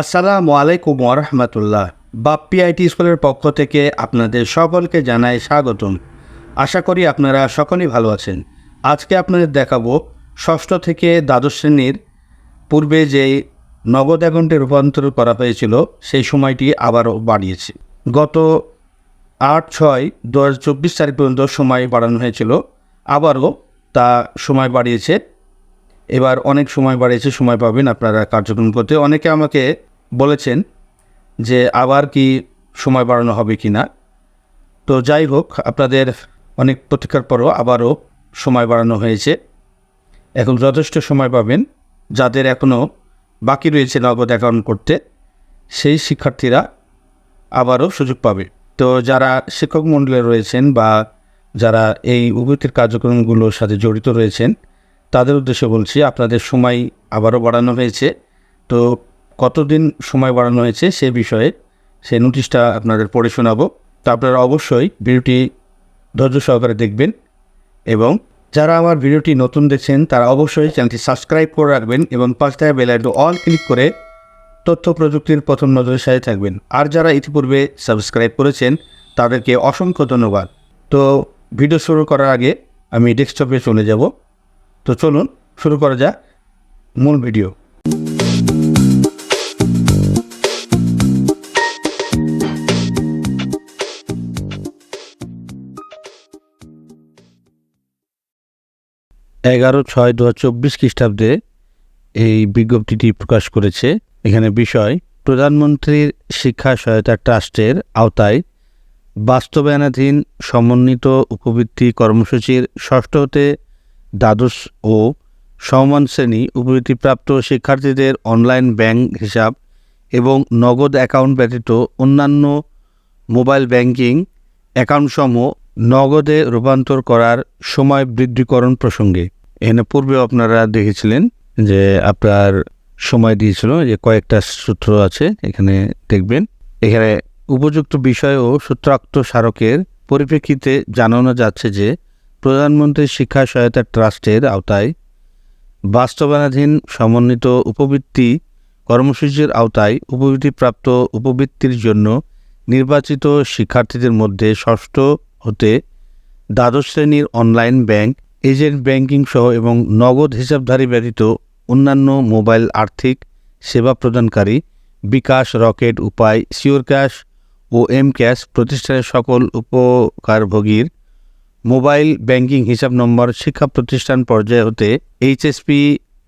আসসালামু আলাইকুম ওরহমতুল্লাহ বাপ্পি আইটি স্কুলের পক্ষ থেকে আপনাদের সকলকে জানাই স্বাগতম। আশা করি আপনারা সকলেই ভালো আছেন। আজকে আপনাদের দেখাবো ষষ্ঠ থেকে দ্বাদশ শ্রেণির পূর্বে যে নগদ অ্যাকাউন্টে রূপান্তর করা হয়েছিল, সেই সময়টি আবারও বাড়িয়েছে। গত আট ছয় দু হাজার চব্বিশ তারিখ পর্যন্ত সময় বাড়ানো হয়েছিল। আবারও তা সময় বাড়িয়েছে এবার অনেক সময় বাড়িয়েছে সময় পাবেন আপনারা কার্যক্রম করতে। অনেকে আমাকে বলেছেন যে, আবার কি সময় বাড়ানো হবে কি না তো যাই হোক, আপনাদের অনেক প্রতীক্ষার পরও আবারও সময় বাড়ানো হয়েছে। এখন যথেষ্ট সময় পাবেন, যাদের এখনও বাকি রয়েছে নগদ অ্যাকাউন্ট করতে, সেই শিক্ষার্থীরা আবারও সুযোগ পাবে। তো যারা শিক্ষক মণ্ডলে রয়েছেন বা যারা এই উভতির কার্যক্রমগুলোর সাথে জড়িত রয়েছেন তাদের উদ্দেশ্যে বলছি, আপনাদের সময় আবারও বাড়ানো হয়েছে। তো কতদিন সময় বাড়ানো হয়েছে সে বিষয়ে সেই নোটিশটা আপনাদের পড়ে শোনাবো। তো আপনারা অবশ্যই ভিডিওটি ধৈর্য সহকারে দেখবেন এবং যারা আমার ভিডিওটি নতুন দেখছেন, তারা অবশ্যই চ্যানেলটি সাবস্ক্রাইব করে রাখবেন এবং পাঁচ টাকা বেল আইকন অল ক্লিক করে তথ্য প্রযুক্তির প্রথম নজরের সাথে থাকবেন। আর যারা ইতিপূর্বে সাবস্ক্রাইব করেছেন, তাদেরকে অসংখ্য ধন্যবাদ। তো ভিডিও শুরু করার আগে আমি ডেস্কটপে চলে যাব। তো চলুন শুরু করা যাক মূল ভিডিও। এগারো ছয় দু হাজার চব্বিশ খ্রিস্টাব্দে এই বিজ্ঞপ্তিটি প্রকাশ করেছে। এখানে বিষয়, প্রধানমন্ত্রীর শিক্ষা সহায়তা ট্রাস্টের আওতায় বাস্তবায়নাধীন সমন্বিত উপবৃত্তি কর্মসূচির ষষ্ঠ হতে দ্বাদশ ও সমমান শ্রেণি উপবৃত্তিপ্রাপ্ত শিক্ষার্থীদের অনলাইন ব্যাংক হিসাব এবং নগদ অ্যাকাউন্ট ব্যতীত অন্যান্য মোবাইল ব্যাংকিং অ্যাকাউন্টসমূহ নগদে রূপান্তর করার সময় বৃদ্ধিকরণ প্রসঙ্গে। এখানে পূর্বে আপনারা দেখেছিলেন যে আপনার সময় দিয়েছিল যে কয়েকটা সূত্র আছে, এখানে দেখবেন। এখানে উপযুক্ত বিষয় ও সূত্রাক্ত স্মারকের পরিপ্রেক্ষিতে জানানো যাচ্ছে যে প্রধানমন্ত্রী শিক্ষা সহায়তা ট্রাস্টের আওতায় বাস্তবায়নাধীন সমন্বিত উপবৃত্তি কর্মসূচির আওতায় উপবৃত্তিপ্রাপ্ত উপবৃত্তির জন্য নির্বাচিত শিক্ষার্থীদের মধ্যে ষষ্ঠ হতে দ্বাদশ শ্রেণির অনলাইন ব্যাংক, এজেন্ট ব্যাংকিং সহ এবং নগদ হিসাবধারী ব্যতীত অন্যান্য মোবাইল আর্থিক সেবা প্রদানকারী bKash, Rocket, Upay sure cash ও এম ক্যাশ প্রতিষ্ঠানের সকল উপকারভোগীর মোবাইল ব্যাংকিং হিসাব নম্বর, শিক্ষা প্রতিষ্ঠান পর্যায়ে হতে এইচএসপি,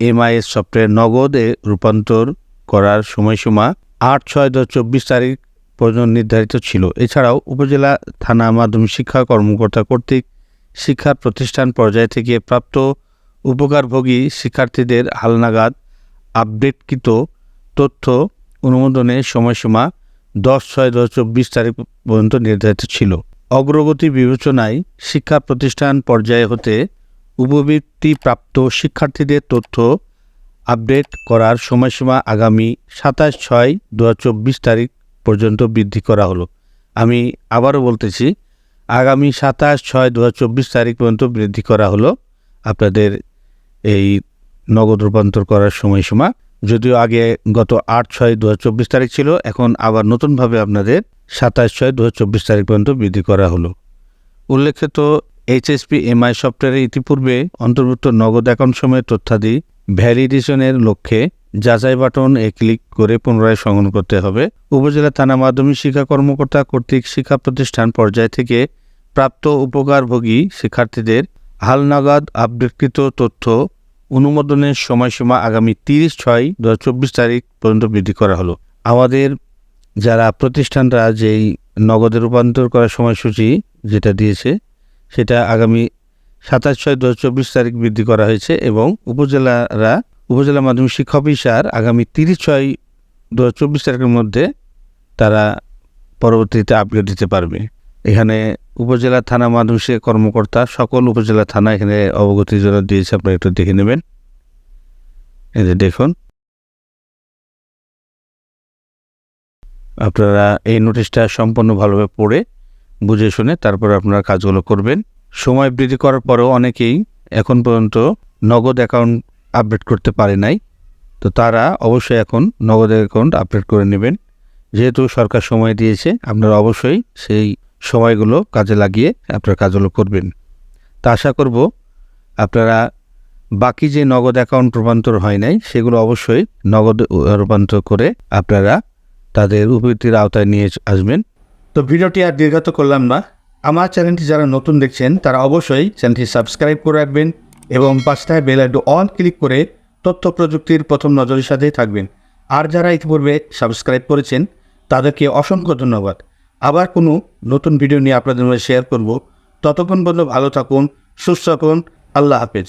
এমআইএস সফটওয়্যার নগদে রূপান্তর করার সময়সীমা আট ছয় দু চব্বিশ তারিখ পর্যন্ত নির্ধারিত ছিল। এছাড়াও উপজেলা থানা মাধ্যমিক শিক্ষা কর্মকর্তা কর্তৃক শিক্ষা প্রতিষ্ঠান পর্যায় থেকে প্রাপ্ত উপকারভোগী শিক্ষার্থীদের হালনাগাদ আপডেটকৃত তথ্য অনুমোদনের সময়সীমা দশ ছয় দু চব্বিশ তারিখ পর্যন্ত নির্ধারিত ছিল। অগ্রগতি বিবেচনায় শিক্ষা প্রতিষ্ঠান পর্যায়ে হতে উপবৃত্তিপ্রাপ্ত শিক্ষার্থীদের তথ্য আপডেট করার সময়সীমা আগামী সাতাশ ছয় দু তারিখ পর্যন্ত বৃদ্ধি করা হলো। আমি আবারও বলতেছি, আগামী সাতাশ ছয় দু তারিখ পর্যন্ত বৃদ্ধি করা হলো। আপনাদের এই নগদ রূপান্তর করার সময়সীমা, যদিও আগে গত আট ছয় দু তারিখ ছিল, এখন আবার নতুনভাবে আপনাদের সাতাশ ছয় দু চব্বিশ তারিখ পর্যন্ত বৃদ্ধি করা হলো। উল্লেখিত এইচএসপি এমআই সফটওয়্যারে ইতিপূর্বে অন্তর্ভুক্ত নগদ অ্যাকাউন্ট সময়ের তথ্যাদি ভ্যালিডেশনের লক্ষ্যে যাচাই বাটন এ ক্লিক করে পুনরায় সংগ্রহ করতে হবে। উপজেলা থানা মাধ্যমিক শিক্ষা কর্মকর্তা কর্তৃক শিক্ষা প্রতিষ্ঠান পর্যায় থেকে প্রাপ্ত উপকারভোগী শিক্ষার্থীদের হালনাগাদ আপডেটকৃত তথ্য অনুমোদনের সময়সীমা আগামী তিরিশ ছয় দু তারিখ পর্যন্ত বৃদ্ধি করা হলো। আমাদের যারা প্রতিষ্ঠানরা যেই নগদে রূপান্তর করার সময়সূচি যেটা দিয়েছে, সেটা আগামী সাতাশ ছয় দু চব্বিশ তারিখ বৃদ্ধি করা হয়েছে এবং উপজেলারা, উপজেলা মাধ্যমিক শিক্ষা অফিসার আগামী তিরিশ ছয় দু চব্বিশ তারিখের মধ্যে তারা পরবর্তীতে আপগ্রেড দিতে পারবে। এখানে উপজেলা থানা মাধ্যমিক কর্মকর্তা, সকল উপজেলা থানা এখানে অবগতির জন্য দিয়েছে, আপনারা একটু দেখে নেবেন। যে দেখুন। আপনারা এই নোটিশটা সম্পূর্ণ ভালোভাবে পড়ে বুঝে শুনে তারপর আপনারা কাজগুলো করবেন। সময় বৃদ্ধি করার পরেও অনেকেই এখন পর্যন্ত নগদ অ্যাকাউন্ট আপডেট করতে পারে নাই। তো তারা অবশ্যই এখন নগদ অ্যাকাউন্ট আপডেট করে নেবেন। যেহেতু সরকার সময় দিয়েছে, আপনারা অবশ্যই সেই সময়গুলো কাজে লাগিয়ে আপনার কাজগুলো করবেন। তা আশা করব আপনারা বাকি যে নগদ অ্যাকাউন্ট রূপান্তর হয় নাই, সেগুলো অবশ্যই নগদ রূপান্তর করে আপনারা তাদের উপবৃত্তির আওতায় নিয়ে আসবেন। তো ভিডিওটি আর দীর্ঘাত করলাম না। আমার চ্যানেলটি যারা নতুন দেখছেন, তারা অবশ্যই চ্যানেলটি সাবস্ক্রাইব করে রাখবেন এবং পাঁচটায় বেল আইডি অন ক্লিক করে তথ্য প্রযুক্তির প্রথম নজরের সাথেই থাকবেন। আর যারা ইতিপূর্বে সাবস্ক্রাইব করেছেন, তাদেরকে অসংখ্য ধন্যবাদ। আবার কোনো নতুন ভিডিও নিয়ে আপনাদের মধ্যে শেয়ার করব। ততক্ষণ পর্যন্ত ভালো থাকুন, সুস্থ থাকুন। আল্লাহ হাফেজ।